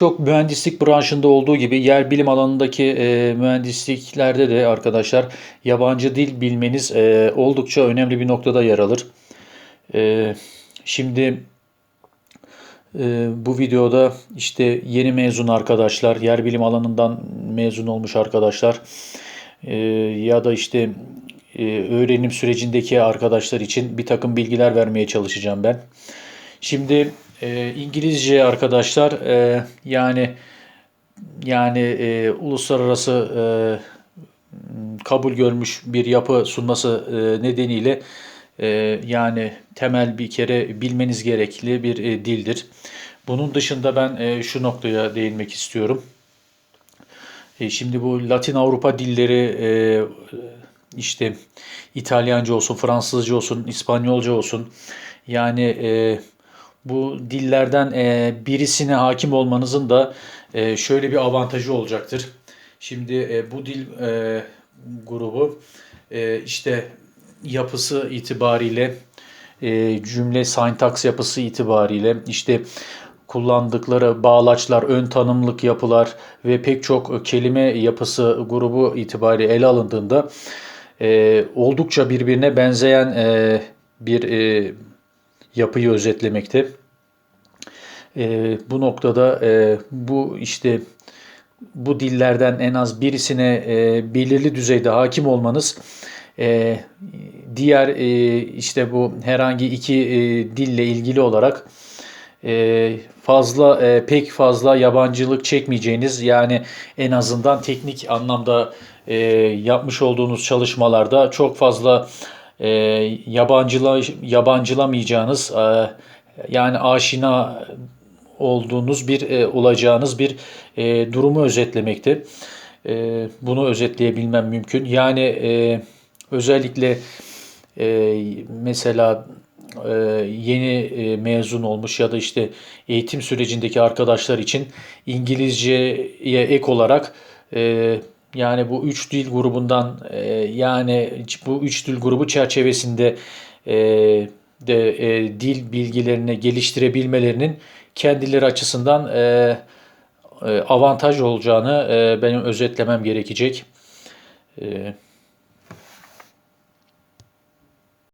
Çok mühendislik branşında olduğu gibi yer bilim alanındaki e, mühendisliklerde de arkadaşlar yabancı dil bilmeniz e, oldukça önemli bir noktada yer alır. E, şimdi e, bu videoda işte yeni mezun arkadaşlar, yer bilim alanından mezun olmuş arkadaşlar e, ya da işte e, öğrenim sürecindeki arkadaşlar için bir takım bilgiler vermeye çalışacağım ben. Şimdi e, İngilizce arkadaşlar e, yani yani e, uluslararası e, kabul görmüş bir yapı sunması e, nedeniyle e, yani temel bir kere bilmeniz gerekli bir e, dildir. Bunun dışında ben e, şu noktaya değinmek istiyorum. E, şimdi bu Latin Avrupa dilleri e, işte İtalyanca olsun, Fransızca olsun, İspanyolca olsun yani e, bu dillerden e, birisine hakim olmanızın da e, şöyle bir avantajı olacaktır. Şimdi e, bu dil e, grubu e, işte yapısı itibariyle e, cümle sintaks yapısı itibariyle işte kullandıkları bağlaçlar, ön tanımlık yapılar ve pek çok kelime yapısı grubu itibariyle ele alındığında e, oldukça birbirine benzeyen e, bir e, yapıyı özetlemekte. E, bu noktada e, bu işte bu dillerden en az birisine e, belirli düzeyde hakim olmanız e, diğer e, işte bu herhangi iki e, dille ilgili olarak e, fazla e, pek fazla yabancılık çekmeyeceğiniz yani en azından teknik anlamda e, yapmış olduğunuz çalışmalarda çok fazla e, yabancıla yabancılamayacağınız e, yani aşina olduğunuz bir e, olacağınız bir e, durumu özetlemekte. E, bunu özetleyebilmem mümkün. Yani e, özellikle e, mesela e, yeni e, mezun olmuş ya da işte eğitim sürecindeki arkadaşlar için İngilizceye ek olarak e, yani bu üç dil grubundan e, yani bu üç dil grubu çerçevesinde e, de e, dil bilgilerini geliştirebilmelerinin kendileri açısından e, e, avantaj olacağını e, benim özetlemem gerekecek. E,